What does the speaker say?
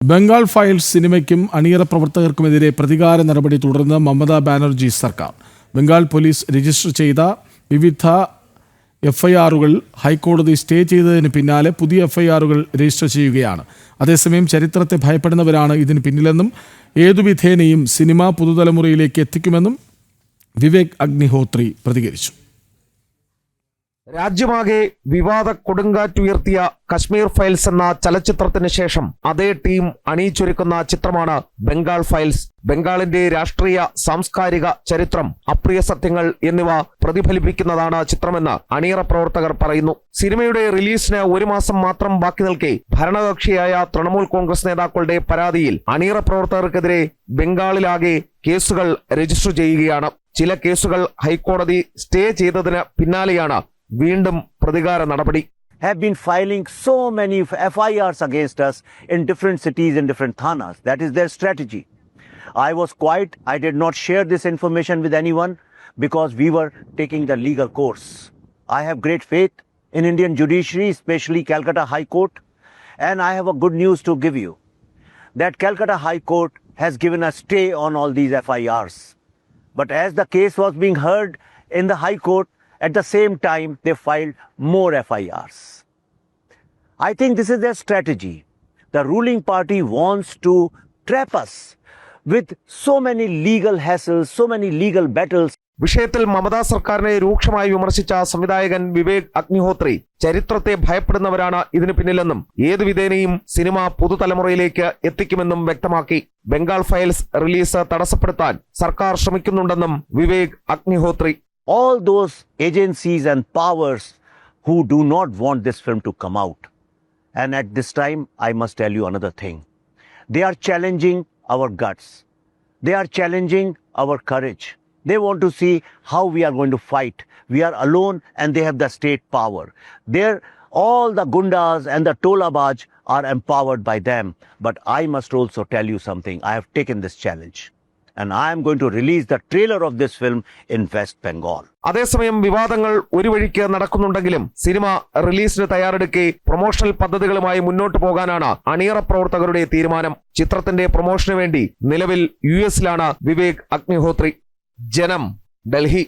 Bengal files സിനിമയ്ക്കും അണിയറ പ്രവർത്തകർക്കുമെതിരെ പ്രതികാര നടപടി തുടർന്ന് മമതാ ബാനർജി സർക്കാർ. ബംഗാൾ പോലീസ് രജിസ്റ്റർ ചെയ്ത വിവിധ എഫ്ഐആറുകൾ ഹൈക്കോടതി സ്റ്റേ ചെയ്തതിന് പിന്നാലെ പുതിയ എഫ്ഐആറുകൾ രജിസ്റ്റർ ചെയ്യുകയാണ്. അതേസമയം ചരിത്രത്തെ ഭയപ്പെടുന്നവരാണ് ഇതിന് പിന്നിലെന്നും ഏതുവിധേനയും സിനിമ പുതുതലമുറയിലേക്ക് എത്തിക്കുമെന്നും വിവേക് അഗ്നിഹോത്രി പ്രതികരിച്ചു. രാജ്യമാകെ വിവാദ കൊടുങ്കാറ്റുയർത്തിയ കശ്മീർ ഫയൽസ് എന്ന ചലച്ചിത്രത്തിന് ശേഷം അതേ ടീം അണിയിച്ചൊരുക്കുന്ന ചിത്രമാണ് ബംഗാൾ ഫയൽസ്. ബംഗാളിന്റെ രാഷ്ട്രീയ സാംസ്കാരിക ചരിത്രം അപ്രിയ സത്യങ്ങൾ എന്നിവ പ്രതിഫലിപ്പിക്കുന്നതാണ് ചിത്രമെന്ന് അണിയറ പ്രവർത്തകർ പറയുന്നു. സിനിമയുടെ റിലീസിന് ഒരു മാസം മാത്രം ബാക്കി നിൽക്കെ ഭരണകക്ഷിയായ തൃണമൂൽ കോൺഗ്രസ് നേതാക്കളുടെ പരാതിയിൽ അണിയറ പ്രവർത്തകർക്കെതിരെ ബംഗാളിലാകെ കേസുകൾ രജിസ്റ്റർ ചെയ്യുകയാണ്. ചില കേസുകൾ ഹൈക്കോടതി സ്റ്റേ ചെയ്തതിന് പിന്നാലെയാണ് വീണ്ടും പ്രതികാര നടപടി have been filing so many FIRs against us in different cities and different thanas. That is their strategy. I was quiet. I did not share this information with anyone because we were taking the legal course. I have great faith in Indian judiciary, especially Calcutta High Court, and I have a good news to give you. That Calcutta High Court has given a stay on all these FIRs. But as the case was being heard in the High Court, at the same time, they filed more FIRs. I think this is their strategy. The ruling party wants to trap us with so many legal hassles, so many legal battles. വിഷയത്തിൽ മമതാ സർക്കാരിനെ രൂക്ഷമായി വിമർശിച്ച സംവിധായകൻ വിവേക് അഗ്നിഹോത്രി ചരിത്രത്തെ ഭയപ്പെടുന്നവരാണ് ഇതിനു പിന്നിലെന്നും ഏതു വിധേനയും സിനിമ പുതുതലമുറയിലേക്ക് എത്തിക്കുമെന്നും വ്യക്തമാക്കി ബംഗാൾ ഫയൽസ് റിലീസ് തടസ്സപ്പെടുത്താൻ സർക്കാർ ശ്രമിക്കുന്നുണ്ടെന്നും Vivek Agnihotri All those agencies and powers who do not want this film to come out. And at this time, I must tell you another thing. They are challenging our guts. They are challenging our courage. They want to see how we are going to fight. We are alone and they have the state power. They're, all the gundas and the tolabaj are empowered by them. But I must also tell you something. I have taken this challenge. And I am going to release the trailer of this film in West Bengal. അതേസമയം വിവാദങ്ങൾ ഒരു വഴിക്ക് നടക്കുന്നുണ്ടെങ്കിലും cinema റിലീസിന് തയ്യാറെടുക്കി promotional പദ്ധതികളുമായി മുന്നോട്ട് പോകാനാണ് അണിയറ പ്രവർത്തകരുടെ തീരുമാനം. ചിത്രത്തിന്റെ പ്രൊമോഷന് വേണ്ടി നിലവിൽ യു എസിലാണ് വിവേക് അഗ്നിഹോത്രി. ജനം ഡൽഹി.